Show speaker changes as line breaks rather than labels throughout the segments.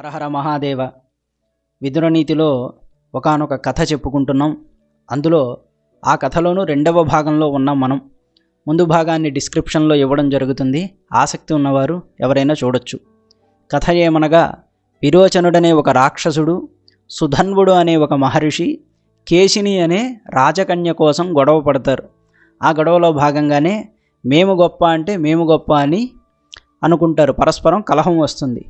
హరహర మహాదేవ. విదురనీతిలో ఒకానొక కథ చెప్పుకుంటున్నాం. అందులో ఆ కథలోనూ రెండవ భాగంలో ఉన్నాం మనం. ముందు భాగాన్ని డిస్క్రిప్షన్లో ఇవ్వడం జరుగుతుంది. ఆసక్తి ఉన్నవారు ఎవరైనా చూడొచ్చు. కథ ఏమనగా విరోచనుడనే ఒక రాక్షసుడు సుధన్వుడు అనే ఒక మహర్షి కేశిని అనే రాజకన్య కోసం గొడవ పడతారు. ఆ గొడవలో భాగంగానే మేము గొప్ప అంటే మేము గొప్ప అని అనుకుంటారు. పరస్పరం కలహం వస్తుంది.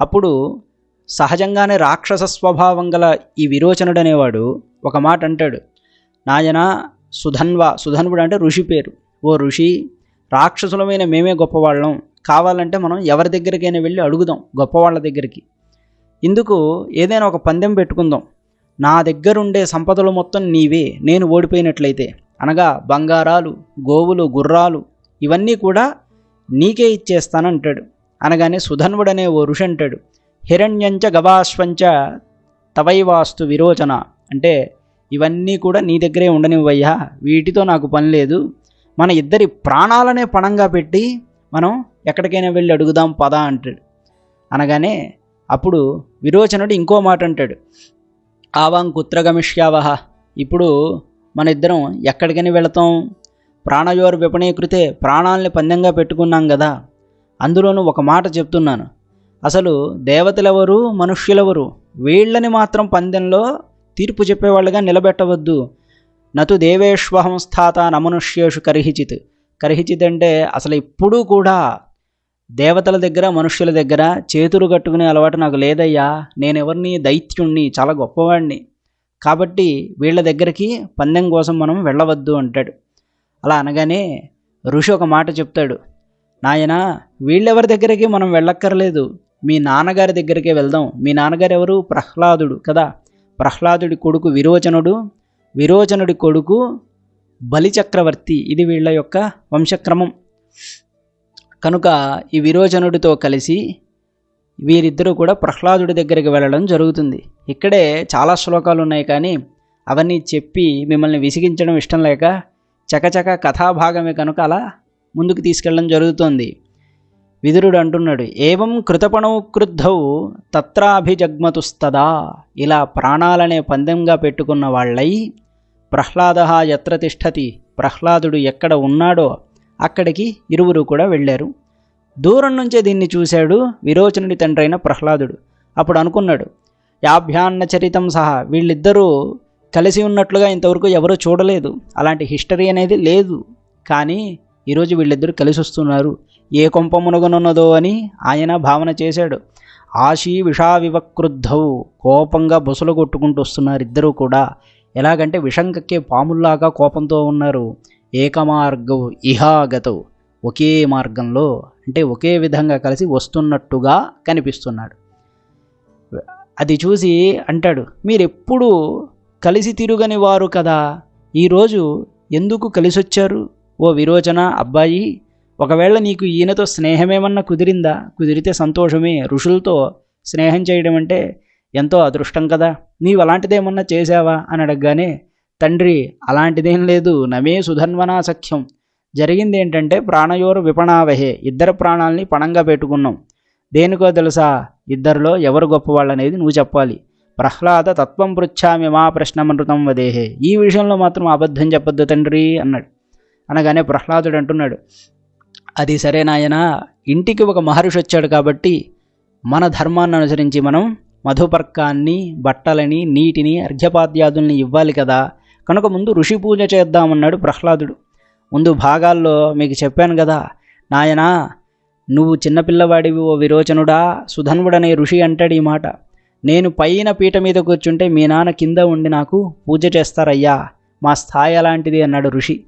అప్పుడు సహజంగానే రాక్షస స్వభావం గల ఈ విరోచనుడనేవాడు ఒక మాట అంటాడు. నాయన సుధన్వ సుధన్వుడు అంటే ఋషి పేరు. ఓ ఋషి రాక్షసులమైన మేమే గొప్పవాళ్ళం. కావాలంటే మనం ఎవరి దగ్గరికైనా వెళ్ళి అడుగుదాం గొప్పవాళ్ళ దగ్గరికి. ఇందుకు ఏదైనా ఒక పందెం పెట్టుకుందాం. నా దగ్గరుండే సంపదలు మొత్తం నీవే నేను ఓడిపోయినట్లయితే. అనగా బంగారాలు గోవులు గుర్రాలు ఇవన్నీ కూడా నీకే ఇచ్చేస్తానంటాడు. అనగానే సుధన్వుడనే ఓ ఋషి అంటాడు హిరణ్యంచ గవాశ్వంచ తవైవాస్తు విరోచన. అంటే ఇవన్నీ కూడా నీ దగ్గరే ఉండనివ్వయ్యా వీటితో నాకు పని లేదు. మన ఇద్దరి ప్రాణాలనే పణంగా పెట్టి మనం ఎక్కడికైనా వెళ్ళి అడుగుదాం పదా అంటాడు. అనగానే అప్పుడు విరోచనుడు ఇంకో మాట అంటాడు ఆవాం కుత్ర గమిష్యావహ ఇప్పుడు మన ఇద్దరం ఎక్కడికైనా వెళతాం. ప్రాణయోర్ విపణీకృతే ప్రాణాలని పందెంగా పెట్టుకున్నాం కదా అందులోనూ ఒక మాట చెప్తున్నాను. అసలు దేవతలెవరు మనుష్యులెవరు? వీళ్ళని మాత్రం పందెంలో తీర్పు చెప్పేవాళ్ళుగా నిలబెట్టవద్దు. నతు దేవేష్వహం స్థాత నమనుష్యేషు కరిహిచిత్. కరిహిచిత్ అంటే అసలు ఇప్పుడు కూడా దేవతల దగ్గర మనుష్యుల దగ్గర చేతులు కట్టుకునే అలవాటు నాకు లేదయ్యా. నేనెవరిని దైత్యుణ్ణి చాలా గొప్పవాడిని కాబట్టి వీళ్ళ దగ్గరికి పందెం కోసం మనం వెళ్ళవద్దు అంటాడు. అలా అనగానే ఋషి ఒక మాట చెప్తాడు. నాయన వీళ్ళెవరి దగ్గరికి మనం వెళ్ళక్కర్లేదు. మీ నాన్నగారి దగ్గరికే వెళ్దాం. మీ నాన్నగారు ఎవరు ప్రహ్లాదుడు కదా? ప్రహ్లాదుడి కొడుకు విరోచనుడు. విరోచనుడి కొడుకు బలిచక్రవర్తి. ఇది వీళ్ళ యొక్క వంశక్రమం. కనుక ఈ విరోచనుడితో కలిసి వీరిద్దరూ కూడా ప్రహ్లాదుడి దగ్గరికి వెళ్ళడం జరుగుతుంది. ఇక్కడే చాలా శ్లోకాలు ఉన్నాయి కానీ అవన్నీ చెప్పి మిమ్మల్ని విసిగించడం ఇష్టం లేక చకచక కథాభాగమే కనుక అలా ముందుకు తీసుకెళ్ళడం జరుగుతోంది. విదురుడు అంటున్నాడు ఏవం కృతపణౌ క్రుద్ధౌ తత్రాభిజగ్మతుస్తదా? ఇలా ప్రాణాలనే పందెంగా పెట్టుకున్న వాళ్ళై ప్రహ్లాద ఎత్ర తిష్టతి? ప్రహ్లాదుడు ఎక్కడ ఉన్నాడో అక్కడికి ఇరువురు కూడా వెళ్ళారు. దూరం నుంచే దీన్ని చూశాడు విరోచనుడి తండ్రైన ప్రహ్లాదుడు. అప్పుడు అనుకున్నాడు యాభ్యాన్న చరితం సహా వీళ్ళిద్దరూ కలిసి ఉన్నట్లుగా ఇంతవరకు ఎవరూ చూడలేదు. అలాంటి హిస్టరీ అనేది లేదు. కానీ ఈరోజు వీళ్ళిద్దరూ కలిసి వస్తున్నారు. ఏ కొంప మునగనున్నదో అని ఆయన భావన చేశాడు. ఆశీ విషా విషావివక్రుద్ధౌ కోపంగా బొసలు కొట్టుకుంటూ వస్తున్నారు ఇద్దరూ కూడా. ఎలాగంటే విషం కక్కే పాముల్లాగా కోపంతో ఉన్నారు. ఏకమార్గవు ఇహాగతవు ఒకే మార్గంలో అంటే ఒకే విధంగా కలిసి వస్తున్నట్టుగా కనిపిస్తున్నాడు. అది చూసి అంటాడు మీరెప్పుడు కలిసి తిరుగని వారు కదా. ఈరోజు ఎందుకు కలిసొచ్చారు? ఓ విరోచన అబ్బాయి ఒకవేళ నీకు ఈయనతో స్నేహమేమన్నా కుదిరిందా? కుదిరితే సంతోషమే. ఋషులతో స్నేహం చేయడం అంటే ఎంతో అదృష్టం కదా. నీవు అలాంటిదేమన్నా చేశావా? అని అడగగానే తండ్రి అలాంటిదేం లేదు. నమే సుధన్వనా సఖ్యం జరిగింది ఏంటంటే ప్రాణయోరు విపణావహే. ఇద్దరు ప్రాణాలని పణంగా పెట్టుకున్నాం. దేనికో తెలుసా? ఇద్దరిలో ఎవరు గొప్పవాళ్ళు అనేది నువ్వు చెప్పాలి. ప్రహ్లాద తత్వం పృచ్ఛామి మా ప్రశ్నమృతం వదేహే. ఈ విషయంలో మాత్రం అబద్ధం చెప్పొద్దు తండ్రి అన్నాడు. అనగానే ప్రహ్లాదుడు అంటున్నాడు అది సరే నాయన ఇంటికి ఒక మహర్షి వచ్చాడు కాబట్టి మన ధర్మాన్ని అనుసరించి మనం మధుపర్కాన్ని బట్టలని నీటిని అర్ఘ్యపాద్యాదుల్ని ఇవ్వాలి కదా. కనుక ముందు ఋషి పూజ చేద్దామన్నాడు ప్రహ్లాదుడు. ముందు భాగాల్లో మీకు చెప్పాను కదా నాయనా నువ్వు చిన్నపిల్లవాడివి ఓ విరోచనుడా సుధన్వుడనే ఋషి అంటాడు ఈ మాట. నేను పైన పీట మీద కూర్చుంటే మీ నాన్న కింద ఉండి నాకు పూజ చేస్తారయ్యా మా స్థాయి అలాంటిది అన్నాడు ఋషి.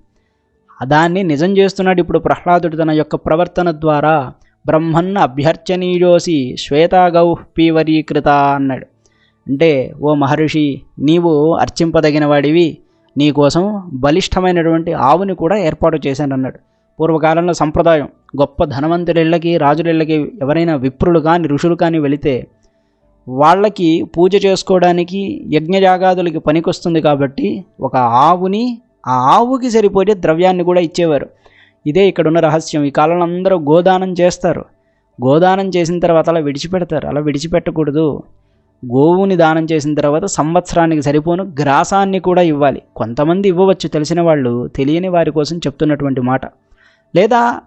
దాన్ని నిజం చేస్తున్నాడు ఇప్పుడు ప్రహ్లాదుడు తన యొక్క ప్రవర్తన ద్వారా. బ్రహ్మన్న అభ్యర్చనీయోసి శ్వేతాగౌ పీవరీకృత అన్నాడు. అంటే ఓ మహర్షి నీవు అర్చింపదగిన వాడివి నీకోసం బలిష్టమైనటువంటి ఆవుని కూడా ఏర్పాటు చేశాను అన్నాడు పూర్వకాలంలో సంప్రదాయం గొప్ప ధనవంతుడిళ్ళకి రాజులిళ్ళకి ఎవరైనా విప్రులు కానీ ఋషులు కానీ వెళితే వాళ్ళకి పూజ చేసుకోవడానికి యజ్ఞయాగాదులకి పనికొస్తుంది కాబట్టి ఒక ఆవుని ఆ ఆవుకి సరిపోయే ద్రవ్యాన్ని కూడా ఇచ్చేవారు. ఇదే ఇక్కడ ఉన్న రహస్యం. ఈ కాలంలో అందరూ గోదానం చేస్తారు. గోదానం చేసిన తర్వాత అలా విడిచిపెడతారు. అలా విడిచిపెట్టకూడదు. గోవుని దానం చేసిన తర్వాత సంవత్సరానికి సరిపోను గ్రాసాన్ని కూడా ఇవ్వాలి. కొంతమంది ఇవ్వవచ్చు తెలిసిన వాళ్ళు. తెలియని వారి కోసం చెప్తున్నటువంటి మాట. లేదా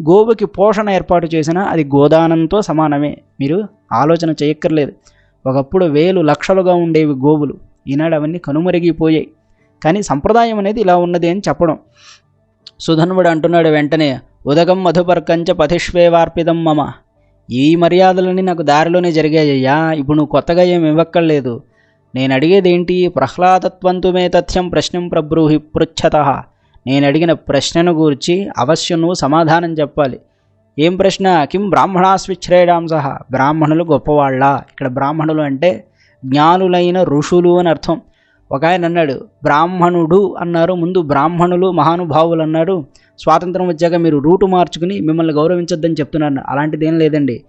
గోవుకి పోషణ ఏర్పాటు చేసినా అది గోదానంతో సమానమే. మీరు ఆలోచన చేయక్కర్లేదు. ఒకప్పుడు వేలు లక్షలుగా ఉండేవి గోవులు. ఈనాడు అవన్నీ కనుమరిగిపోయాయి. కానీ సంప్రదాయం అనేది ఇలా ఉన్నది అని చెప్పడం. సుధన్వుడు అంటున్నాడు వెంటనే ఉదగం మధుపర్కంచ పథిష్వేవార్పిదం మమ. ఈ మర్యాదలన్నీ నాకు దారిలోనే జరిగాయ్యా. ఇప్పుడు నువ్వు కొత్తగా ఏం ఇవ్వక్కర్లేదు. నేను అడిగేదేంటి ప్రహ్లాదత్వంతుమే తథ్యం ప్రశ్నం ప్రబ్రూహి పృచ్ఛత. నేను అడిగిన ప్రశ్నను గూర్చి అవశ్యం నువ్వు సమాధానం చెప్పాలి. ఏం ప్రశ్న? కిం బ్రాహ్మణాస్విచ్ఛ్రేడాంస బ్రాహ్మణులు గొప్పవాళ్ళ? ఇక్కడ బ్రాహ్మణులు అంటే జ్ఞానులైన ఋషులు అని అర్థం. ఒక ఆయన అన్నాడు బ్రాహ్మణుడు అన్నారు. ముందు బ్రాహ్మణులు మహానుభావులు అన్నారు. స్వాతంత్రం వచ్చాక మీరు రూటు మార్చుకుని మిమ్మల్ని గౌరవించొద్దని చెప్తున్నారు. అలాంటిది ఏం లేదండి.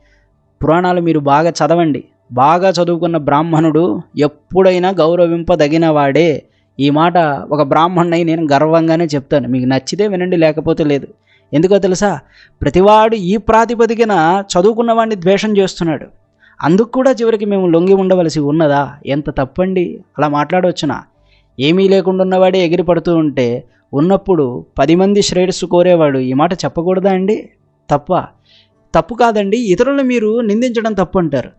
పురాణాలు మీరు బాగా చదవండి. బాగా చదువుకున్న బ్రాహ్మణుడు ఎప్పుడైనా గౌరవింపదగిన వాడే ఈ మాట ఒక బ్రాహ్మణ్ణి నేను గర్వంగానే చెప్తాను. మీకు నచ్చితే వినండి లేకపోతే లేదు. ఎందుకో తెలుసా? ప్రతివాడు ఈ ప్రాతిపదికన చదువుకున్న వాడిని ద్వేషం చేస్తున్నాడు. అందుకు కూడా చివరికి మేము లొంగి ఉండవలసి ఉన్నదా? ఎంత తప్పండి? అలా మాట్లాడవచ్చునా? ఏమీ లేకుండా ఉన్నవాడే ఎగిరి పడుతూ ఉంటే ఉన్నప్పుడు పది మంది శ్రేయస్సు కోరేవాడు ఈ మాట చెప్పకూడదా అండి? తప్ప? తప్పు కాదండి. ఇతరులను మీరు నిందించడం తప్పు అంటారు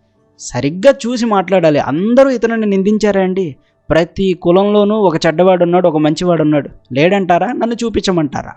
సరిగ్గా చూసి మాట్లాడాలి. అందరూ ఇతరుని నిందించారా అండి? ప్రతి కులంలోనూ ఒక చెడ్డవాడు ఉన్నాడు ఒక మంచివాడు ఉన్నాడు లేడంటారా? నన్ను చూపించమంటారా?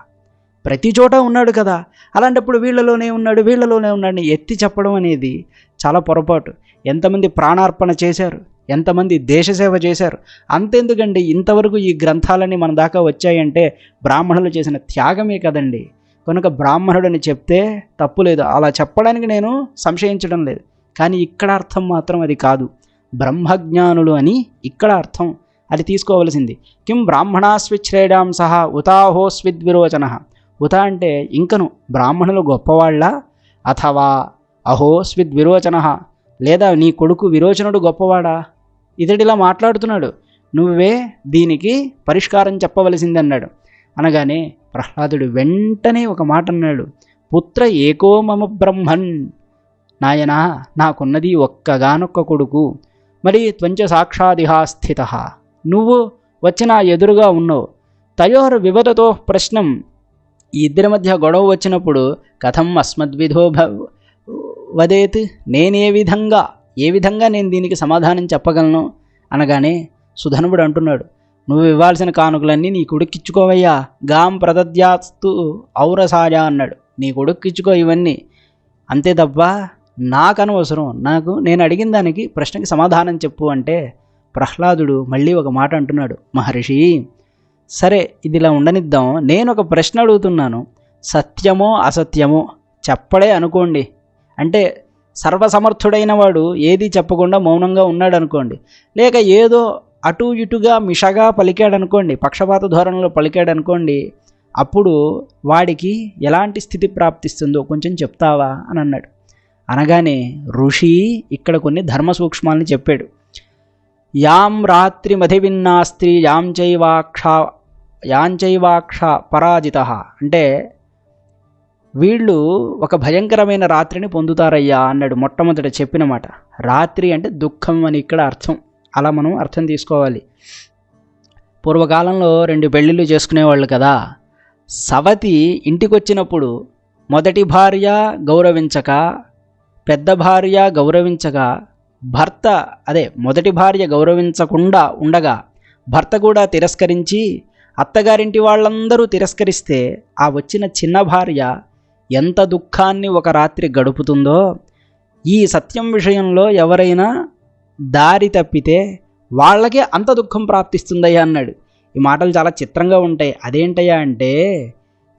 ప్రతి చోట ఉన్నాడు కదా. అలాంటప్పుడు వీళ్ళలోనే ఉన్నాడు వీళ్ళలోనే ఉన్నాడు ఎత్తి చెప్పడం అనేది చాలా పొరపాటు. ఎంతమంది ప్రాణార్పణ చేశారు ఎంతమంది దేశసేవ చేశారు అంతెందుకండి ఇంతవరకు ఈ గ్రంథాలన్నీ మన దాకా వచ్చాయంటే బ్రాహ్మణులు చేసిన త్యాగమే కదండి. కనుక బ్రాహ్మణుడని చెప్తే తప్పు లేదు. అలా చెప్పడానికి నేను సంశయించడం లేదు. కానీ ఇక్కడ అర్థం మాత్రం అది కాదు. బ్రహ్మజ్ఞానులు అని ఇక్కడ అర్థం. అది తీసుకోవలసింది. కిం బ్రాహ్మణాస్విచ్ఛ్రేడాం సహా ఉతాహోస్విద్విరోచన. ఉత అంటే ఇంకను బ్రాహ్మణులు గొప్పవాళ్ళ? అథవా అహో స్విద్ విరోచన లేదా నీ కొడుకు విరోచనుడు గొప్పవాడా? ఇతడిలా మాట్లాడుతున్నాడు. నువ్వే దీనికి పరిష్కారం చెప్పవలసిందన్నాడు. అనగానే ప్రహ్లాదుడు వెంటనే ఒక మాట అన్నాడు పుత్ర ఏకో మమ బ్రహ్మన్. నాయనా నాకున్నది ఒక్కగానొక్క కొడుకు. మరి త్వంచ సాక్షాదిహా స్థిత. నువ్వు వచ్చి నా ఎదురుగా ఉన్నావు. తయోర్ వివదతో ప్రశ్నం ఈ ఇద్దరి మధ్య గొడవ వచ్చినప్పుడు కథం అస్మద్విధో వదేత్ నేనే విధంగా ఏ విధంగా నేను దీనికి సమాధానం చెప్పగలను? అనగానే సుధనుడు అంటున్నాడు నువ్వు ఇవ్వాల్సిన కానుకలన్నీ నీ కొడుక్కిచ్చుకోవయ్యా గాం ప్రదద్యాస్తు ఔరసాయ అన్నాడు నీ కొడుక్కిచ్చుకో ఇవన్నీ. అంతే తప్ప నాకు అనవసరం నాకు నేను అడిగిన దానికి ప్రశ్నకి సమాధానం చెప్పు అంటే ప్రహ్లాదుడు మళ్ళీ ఒక మాట అంటున్నాడు మహర్షి సరే ఇదిలా ఉండనిద్దాం. నేను ఒక ప్రశ్న అడుగుతున్నాను. సత్యమో అసత్యమో చెప్పడే అనుకోండి. అంటే సర్వసమర్థుడైన వాడు ఏది చెప్పకుండా మౌనంగా ఉన్నాడు అనుకోండి లేక ఏదో అటు ఇటుగా మిషగా పలికాడనుకోండి పక్షపాత ధోరణిలో పలికాడు అనుకోండి అప్పుడు వాడికి ఎలాంటి స్థితి ప్రాప్తిస్తుందో కొంచెం చెప్తావా అని అన్నాడు. అనగానే ఋషి ఇక్కడ కొన్ని ధర్మ సూక్ష్మాలని చెప్పాడు. యాం రాత్రి మధివిన్నాస్త్రీ యాం చైవాక్ష యాంచైవాక్ష పరాజిత. అంటే వీళ్ళు ఒక భయంకరమైన రాత్రిని పొందుతారయ్యా అన్నాడు మొట్టమొదట చెప్పిన మాట. రాత్రి అంటే దుఃఖం అని ఇక్కడ అర్థం. అలా మనం అర్థం తీసుకోవాలి. పూర్వకాలంలో రెండు పెళ్ళిళ్ళు చేసుకునేవాళ్ళు కదా. సవతి ఇంటికొచ్చినప్పుడు మొదటి భార్య గౌరవించక పెద్ద భార్య గౌరవించగా భర్త అదే మొదటి భార్య గౌరవించకుండా ఉండగా భర్త కూడా తిరస్కరించి అత్తగారింటి వాళ్ళందరూ తిరస్కరిస్తే ఆ వచ్చిన చిన్న భార్య ఎంత దుఃఖాన్ని ఒక రాత్రి గడుపుతుందో. ఈ సత్యం విషయంలో ఎవరైనా దారి తప్పితే వాళ్ళకే అంత దుఃఖం ప్రాప్తిస్తుందయ్యా అన్నాడు. ఈ మాటలు చాలా చిత్రంగా ఉంటాయి. అదేంటయ్యా అంటే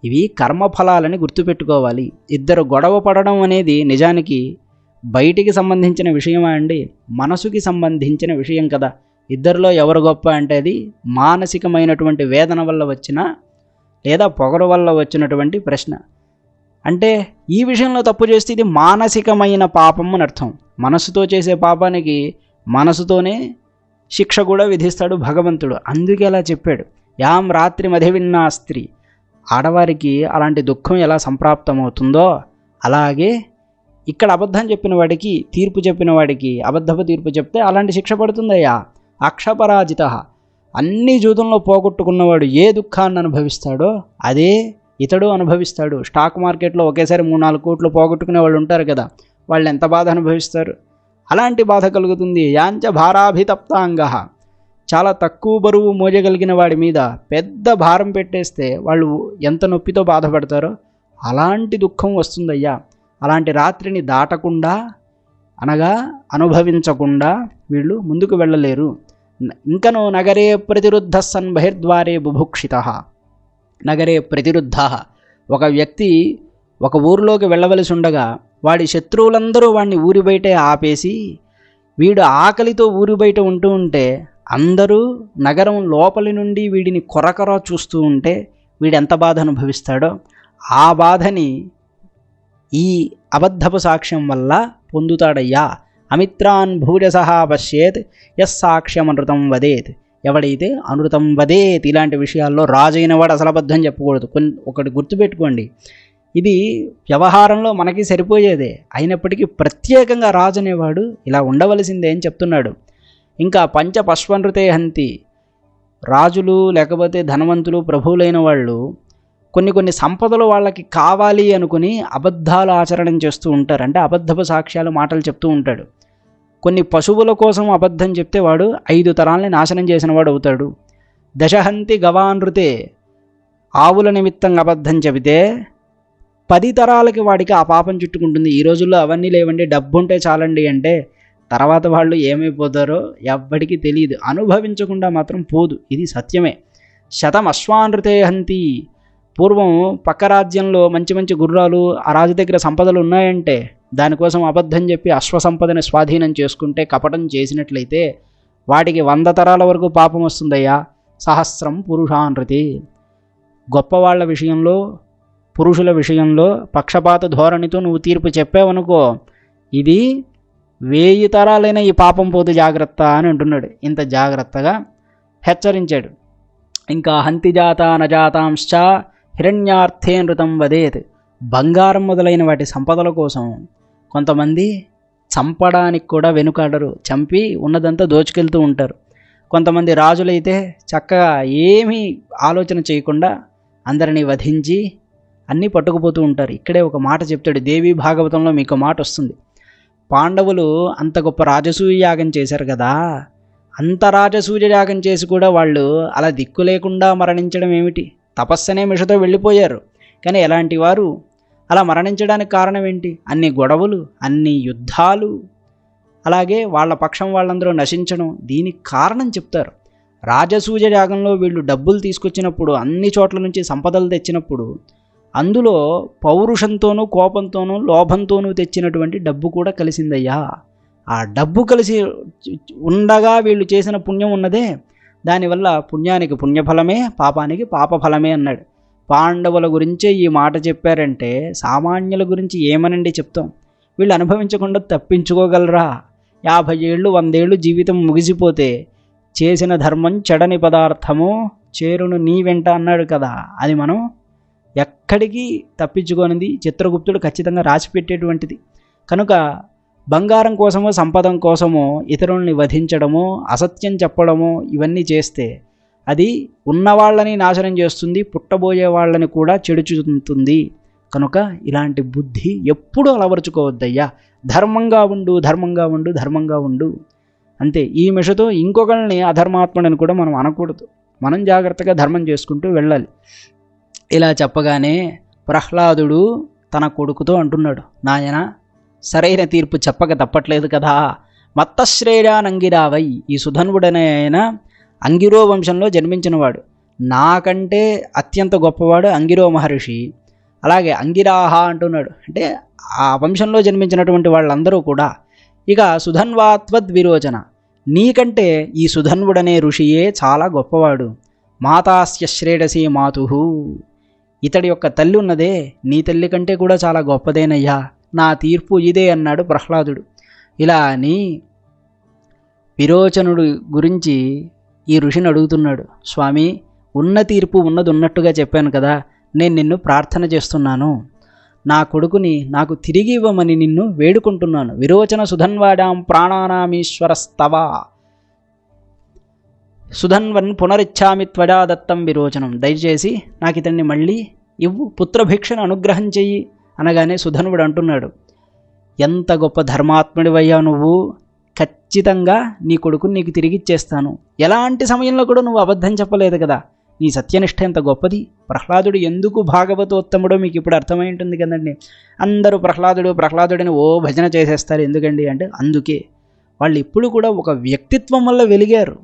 ఇవి కర్మఫలాలని గుర్తుపెట్టుకోవాలి. ఇద్దరు గొడవ పడడం అనేది నిజానికి బయటికి సంబంధించిన విషయమా అండి? మనసుకి సంబంధించిన విషయం కదా. ఇద్దరిలో ఎవరు గొప్ప అంటే అది మానసికమైనటువంటి వేదన వల్ల వచ్చిన లేదా పొగరు వల్ల వచ్చినటువంటి ప్రశ్న. అంటే ఈ విషయంలో తప్పు చేస్తే ఇది మానసికమైన పాపం అని అర్థం. మనసుతో చేసే పాపానికి మనసుతోనే శిక్ష కూడా విధిస్తాడు భగవంతుడు. అందుకే అలా చెప్పాడు. యాం రాత్రి మధవిన్నా స్త్రీ. ఆడవారికి అలాంటి దుఃఖం ఎలా సంప్రాప్తమవుతుందో అలాగే ఇక్కడ అబద్ధం చెప్పిన వాడికి తీర్పు చెప్పిన వాడికి అబద్ధపు తీర్పు చెప్తే అలాంటి శిక్ష పడుతుందయ్యా. అక్షపరాజిత. అన్ని జూతంలో పోగొట్టుకున్నవాడు ఏ దుఃఖాన్ని అనుభవిస్తాడో అదే ఇతడు అనుభవిస్తాడు. స్టాక్ మార్కెట్లో ఒకేసారి మూడు నాలుగు కోట్లు పోగొట్టుకునే వాళ్ళు ఉంటారు కదా వాళ్ళు ఎంత బాధ అనుభవిస్తారు? అలాంటి బాధ కలుగుతుంది. యాంచ భారాభితప్తాంగ. చాలా తక్కువ బరువు మోయగలిగిన వాడి మీద పెద్ద భారం పెట్టేస్తే వాళ్ళు ఎంత నొప్పితో బాధపడతారో అలాంటి దుఃఖం వస్తుందయ్యా. అలాంటి రాత్రిని దాటకుండా అనగా అనుభవించకుండా వీళ్ళు ముందుకు వెళ్ళలేరు. ఇంకను నగరే ప్రతిరుద్ధ సన్ బహిర్ద్వారే బుభుక్షిత. నగరే ప్రతిరుద్ధ. ఒక వ్యక్తి ఒక ఊరిలోకి వెళ్ళవలసి ఉండగా వాడి శత్రువులందరూ వాడిని ఊరి బయటే ఆపేసి వీడు ఆకలితో ఊరి బయట ఉంటూ ఉంటే అందరూ నగరం లోపలి నుండి వీడిని కొరకొర చూస్తూ ఉంటే వీడు ఎంత బాధ అనుభవిస్తాడో ఆ బాధని ఈ అబద్ధపు సాక్ష్యం వల్ల పొందుతాడయ్యా. అమిత్రాన్ భూజసహా పశ్యేత్ ఎస్ సాక్ష్యం అనృతం వదేత్. ఎవడైతే అనృతం వదేత్ ఇలాంటి విషయాల్లో రాజైన వాడు అసలు అబద్ధం చెప్పకూడదు. కొన్ని ఒకటి గుర్తుపెట్టుకోండి. ఇది వ్యవహారంలో మనకి సరిపోయేదే. అయినప్పటికీ ప్రత్యేకంగా రాజు అనేవాడు ఇలా ఉండవలసిందే అని చెప్తున్నాడు. ఇంకా పంచ పశ్వనృతే హంతి. రాజులు లేకపోతే ధనవంతులు ప్రభువులైన వాళ్ళు కొన్ని కొన్ని సంపదలు వాళ్ళకి కావాలి అనుకుని అబద్ధాలు ఆచరణం చేస్తూ ఉంటారు. అంటే అబద్ధపు సాక్ష్యాలు మాటలు చెప్తూ ఉంటాడు. కొన్ని పశువుల కోసం అబద్ధం చెప్తే వాడు ఐదు తరాలని నాశనం చేసిన వాడు అవుతాడు. దశహంతి గవానృతే ఆవుల నిమిత్తం అబద్ధం చెబితే పది తరాలకి వాడికి ఆ పాపం చుట్టుకుంటుంది. ఈ రోజుల్లో అవన్నీ లేవండి డబ్బు ఉంటే చాలండి అంటే తర్వాత వాళ్ళు ఏమైపోతారో ఎవ్వడికి తెలియదు అనుభవించకుండా మాత్రం పోదు. ఇది సత్యమే. శతం అశ్వానృతే హంతి పూర్వం పక్క రాజ్యంలో మంచి మంచి గుర్రాలు ఆ రాజు దగ్గర సంపదలు ఉన్నాయంటే దానికోసం అబద్ధం చెప్పి అశ్వసంపదని స్వాధీనం చేసుకుంటే కపటం చేసినట్లయితే వాటికి వంద తరాల వరకు పాపం వస్తుందయ్యా. సహస్రం పురుషానృతి గొప్పవాళ్ళ విషయంలో పురుషుల విషయంలో పక్షపాత ధోరణితో నువ్వు తీర్పు చెప్పావనుకో ఇది వేయి తరాలైన ఈ పాపం పోతు జాగ్రత్త అని అంటున్నాడు. ఇంత జాగ్రత్తగా హెచ్చరించాడు. ఇంకా హంతిజాత నజాతాంశ్చ హిరణ్యార్థే నృతం వదేత్. బంగారం మొదలైన వాటి సంపదల కోసం కొంతమంది చంపడానికి కూడా వెనుకాడరు. చంపి ఉన్నదంతా దోచుకెళ్తూ ఉంటారు. కొంతమంది రాజులైతే చక్కగా ఏమీ ఆలోచన చేయకుండా అందరినీ వధించి అన్నీ పట్టుకుపోతూ ఉంటారు. ఇక్కడే ఒక మాట చెప్తాడు. దేవి భాగవతంలో మీకు మాట వస్తుంది. పాండవులు అంత గొప్ప రాజసూయ యాగం చేశారు కదా. అంత రాజసూయ యాగం చేసి కూడా వాళ్ళు అలా దిక్కు లేకుండా మరణించడం ఏమిటి? తపస్సనే మిషతో వెళ్ళిపోయారు. కానీ ఎలాంటి వారు? అలా మరణించడానికి కారణం ఏంటి? అన్ని గొడవలు అన్ని యుద్ధాలు. అలాగే వాళ్ళ పక్షం వాళ్ళందరూ నశించడం. దీనికి కారణం చెప్తారు. రాజసూయ యాగంలో వీళ్ళు డబ్బులు తీసుకొచ్చినప్పుడు అన్ని చోట్ల నుంచి సంపదలు తెచ్చినప్పుడు అందులో పౌరుషంతోనూ కోపంతోనూ లోభంతోనూ తెచ్చినటువంటి డబ్బు కూడా కలిసిందయ్యా. ఆ డబ్బు కలిసి ఉండగా వీళ్ళు చేసిన పుణ్యం ఉన్నదే. దానివల్ల పుణ్యానికి పుణ్యఫలమే పాపానికి పాపఫలమే అన్నాడు. పాండవుల గురించే ఈ మాట చెప్పారంటే సామాన్యుల గురించి ఏమనండి చెప్తాం? వీళ్ళు అనుభవించకుండా తప్పించుకోగలరా? యాభై ఏళ్ళు వందేళ్ళు జీవితం ముగిసిపోతే చేసిన ధర్మం చెడని పదార్థము చేరును నీ వెంట అన్నాడు కదా. అది మనం ఎక్కడికి తప్పించుకోనిది? చిత్రగుప్తుడు ఖచ్చితంగా రాసిపెట్టేటువంటిది. కనుక బంగారం కోసమో సంపదం కోసమో ఇతరుల్ని వధించడమో అసత్యం చెప్పడమో ఇవన్నీ చేస్తే అది ఉన్నవాళ్ళని నాశనం చేస్తుంది పుట్టబోయే వాళ్ళని కూడా చెడుచుతుంది. కనుక ఇలాంటి బుద్ధి ఎప్పుడూ అలవరుచుకోవద్దయ్యా. ధర్మంగా ఉండు ధర్మంగా ఉండు ధర్మంగా ఉండు. అంతే. ఈ మిషతో ఇంకొకరిని అధర్మాత్మడని కూడా మనం అనకూడదు. మనం జాగ్రత్తగా ధర్మం చేసుకుంటూ వెళ్ళాలి. ఇలా చెప్పగానే ప్రహ్లాదుడు తన కొడుకుతో అంటున్నాడు నాయన సరైన తీర్పు చెప్పక తప్పట్లేదు కదా. మత్తశ్రేయానంగిరావై ఈ సుధన్వుడనే ఆయన అంగిరో వంశంలో జన్మించినవాడు. నాకంటే అత్యంత గొప్పవాడు అంగిరో మహర్షి. అలాగే అంగిరాహ అంటున్నాడు. అంటే ఆ వంశంలో జన్మించినటువంటి వాళ్ళందరూ కూడా ఇక సుధన్వాత్వద్ విరోచన నీకంటే ఈ సుధన్వుడనే ఋషియే చాలా గొప్పవాడు. మాతాస్య శ్రేడసి మాతు ఇతడి యొక్క తల్లి ఉన్నదే. నీ తల్లి కంటే కూడా చాలా గొప్పదేనయ్యా. నా తీర్పు ఇదే అన్నాడు ప్రహ్లాదుడు. ఇలా అని విరోచనుడు గురించి ఈ ఋషిని అడుగుతున్నాడు. స్వామి ఉన్న తీర్పు ఉన్నది ఉన్నట్టుగా చెప్పాను కదా నేను నిన్ను ప్రార్థన చేస్తున్నాను. నా కొడుకుని నాకు తిరిగి ఇవ్వమని నిన్ను వేడుకుంటున్నాను. విరోచన సుధన్వాడాం ప్రాణానామీశ్వరస్తవా. సుధన్వన్ పునరిచ్చామి త్వడా దత్తం విరోచనం. దయచేసి నాకు ఇతన్ని మళ్ళీ ఇవ్వు. పుత్రభిక్షను అనుగ్రహం చెయ్యి. అనగానే సుధనువుడు అంటున్నాడు ఎంత గొప్ప ధర్మాత్ముడివయ్యా నువ్వు. ఖచ్చితంగా నీ కొడుకుని నీకు తిరిగిచ్చేస్తాను. ఎలాంటి సమయంలో కూడా నువ్వు అబద్ధం చెప్పలేదు కదా. నీ సత్యనిష్ట ఎంత గొప్పది. ప్రహ్లాదుడు ఎందుకు భాగవతోత్తముడో మీకు ఇప్పుడు అర్థమై ఉంటుంది కదండి. అందరూ ప్రహ్లాదుడు ప్రహ్లాదుడిని ఓ భజన చేసేస్తారు ఎందుకండి అంటే అందుకే వాళ్ళు ఇప్పుడు కూడా ఒక వ్యక్తిత్వం వల్ల వెలిగారు.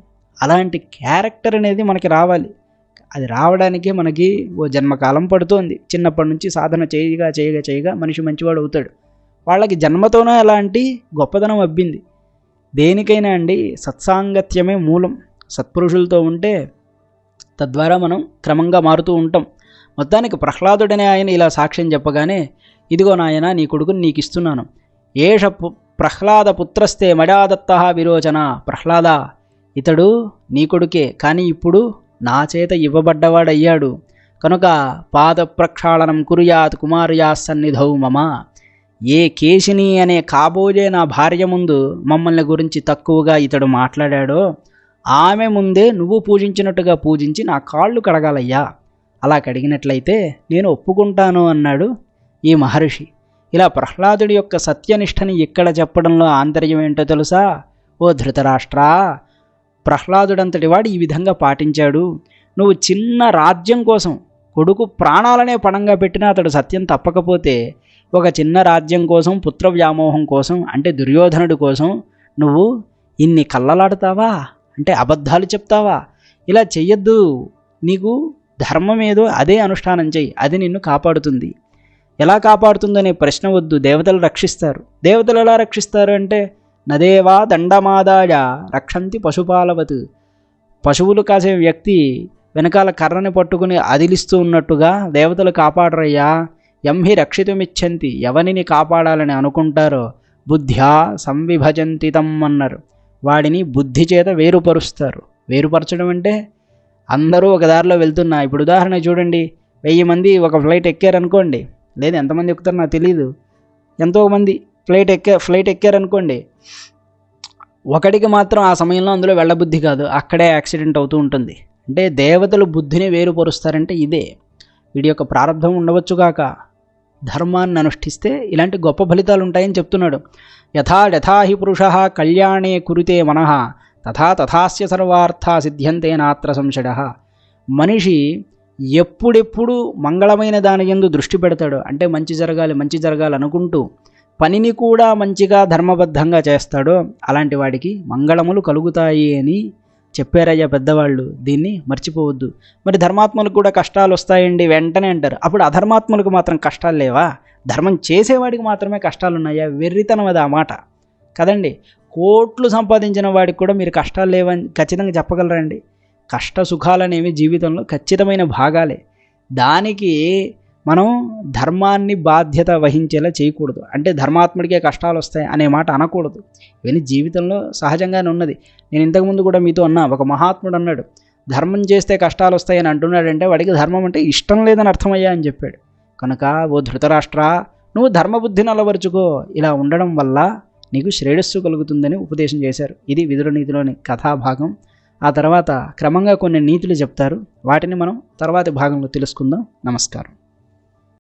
అలాంటి క్యారెక్టర్ అనేది మనకి రావాలి. అది రావడానికే మనకి ఓ జన్మకాలం పడుతోంది. చిన్నప్పటి నుంచి సాధన చేయగా చేయగా చేయగా మనిషి మంచివాడు అవుతాడు. వాళ్ళకి జన్మతోనే అలాంటి గొప్పదనం అబ్బింది. దేనికైనా అండి సత్సాంగత్యమే మూలం. సత్పురుషులతో ఉంటే తద్వారా మనం క్రమంగా మారుతూ ఉంటాం. మొత్తానికి ప్రహ్లాదుడనే ఆయన ఇలా సాక్ష్యం చెప్పగానే ఇదిగో నాయన నీ కొడుకుని నీకు ఇస్తున్నాను ఏష ప్రహ్లాద పుత్రస్తే మడాదత్త విరోచన. ప్రహ్లాద ఇతడు నీ కొడుకే. కానీ ఇప్పుడు నా చేత ఇవ్వబడ్డవాడయ్యాడు. కనుక పాద ప్రక్షాళనం కురుయాత్ కుమార్యా సన్నిధౌ మమ. ఏ కేశిని అనే కాబోయే నా భార్య ముందు మమ్మల్ని గురించి తక్కువగా ఇతడు మాట్లాడాడో ఆమె ముందే నువ్వు పూజించినట్టుగా పూజించి నా కాళ్ళు కడగాలయ్యా. అలా కడిగినట్లయితే నేను ఒప్పుకుంటాను అన్నాడు ఈ మహర్షి. ఇలా ప్రహ్లాదుడి యొక్క సత్యనిష్టని ఇక్కడ చెప్పడంలో ఆంతర్యం ఏంటో తెలుసా? ఓ ధృతరాష్ట్రా ప్రహ్లాదుడంతటి వాడు ఈ విధంగా పాటించాడు. నువ్వు చిన్న రాజ్యం కోసం కొడుకు ప్రాణాలనే పణంగా పెట్టినా అతడు సత్యం తప్పకపోతే ఒక చిన్న రాజ్యం కోసం పుత్ర వ్యామోహం కోసం అంటే దుర్యోధనుడి కోసం నువ్వు ఇన్ని కళ్ళలాడుతావా? అంటే అబద్ధాలు చెప్తావా? ఇలా చెయ్యొద్దు. నీకు ధర్మం ఏదో అదే అనుష్ఠానం చెయ్యి. అది నిన్ను కాపాడుతుంది. ఎలా కాపాడుతుందనే ప్రశ్న వద్దు. దేవతలు రక్షిస్తారు. దేవతలు ఎలా రక్షిస్తారు అంటే నదేవా దండమాదాయ రక్షంతి పశుపాలవత్. పశువులు కాసే వ్యక్తి వెనకాల కర్రని పట్టుకుని అదిలిస్తూ ఉన్నట్టుగా దేవతలు కాపాడరయ్యా. ఎంహి రక్షితుమిచ్చంతి ఎవనిని కాపాడాలని అనుకుంటారో బుద్ధ్యా సంవిభజంతితం అన్నారు. వాడిని బుద్ధి చేత వేరుపరుస్తారు. వేరుపరచడం అంటే అందరూ ఒక దారిలో వెళ్తున్నా. ఇప్పుడు ఉదాహరణ చూడండి. వెయ్యి మంది ఒక ఫ్లైట్ ఎక్కారనుకోండి. లేదు ఎంతమంది ఎక్కుతారో నాకు తెలియదు ఎంతోమంది ఫ్లైట్ ఎక్కా ఫ్లైట్ ఎక్కారనుకోండి ఒకడికి మాత్రం ఆ సమయంలో అందులో వెళ్ళబుద్ధి కాదు. అక్కడే యాక్సిడెంట్ అవుతూ ఉంటుంది. అంటే దేవతలు బుద్ధిని వేరుపరుస్తారంటే ఇదే. వీడి యొక్క ప్రారంభం ఉండవచ్చుగాక ధర్మాన్ని అనుష్ఠిస్తే ఇలాంటి గొప్ప ఫలితాలు ఉంటాయని చెప్తున్నాడు. యథా యథా హి పురుష కళ్యాణే కురితే మనః తథా తథాస్య సర్వార్థ సిద్ధ్యంతే నాత్ర సంశయ. మనిషి ఎప్పుడెప్పుడు మంగళమైన దాని ఎందు దృష్టి పెడతాడు. అంటే మంచి జరగాలి మంచి జరగాలి అనుకుంటూ పనిని కూడా మంచిగా ధర్మబద్ధంగా చేస్తాడో అలాంటి వాడికి మంగళములు కలుగుతాయి అని చెప్పారయ్యా పెద్దవాళ్ళు. దీన్ని మర్చిపోవద్దు. మరి ధర్మాత్మలకు కూడా కష్టాలు వస్తాయండి వెంటనే అంటారు. అప్పుడు అధర్మాత్మలకు మాత్రం కష్టాలు లేవా? ధర్మం చేసేవాడికి మాత్రమే కష్టాలు ఉన్నాయా? వెర్రితనం అది ఆ మాట. కదండి? కోట్లు సంపాదించిన వాడికి కూడా మీరు కష్టాలు లేవని ఖచ్చితంగా చెప్పగలరండి కష్ట సుఖాలనేవి జీవితంలో ఖచ్చితమైన భాగాలే. దానికి మనం ధర్మాన్ని బాధ్యత వహించేలా చేయకూడదు. అంటే ధర్మాత్ముడికే కష్టాలు వస్తాయి అనే మాట అనకూడదు. ఇవన్నీ జీవితంలో సహజంగానే ఉన్నది. నేను ఇంతకుముందు కూడా మీతో అన్నా ఒక మహాత్ముడు అన్నాడు ధర్మం చేస్తే కష్టాలు వస్తాయని అంటున్నాడంటే వాడికి ధర్మం అంటే ఇష్టం లేదని అర్థమయ్యా అని చెప్పాడు. కనుక ఓ ధృతరాష్ట్ర నువ్వు ధర్మబుద్ధిని అలవరుచుకో ఇలా ఉండడం వల్ల నీకు శ్రేయస్సు కలుగుతుందని ఉపదేశం చేశారు. ఇది విధుల నీతిలోని కథాభాగం. ఆ తర్వాత క్రమంగా కొన్ని నీతులు చెప్తారు. వాటిని మనం తర్వాతి భాగంలో తెలుసుకుందాం. నమస్కారం.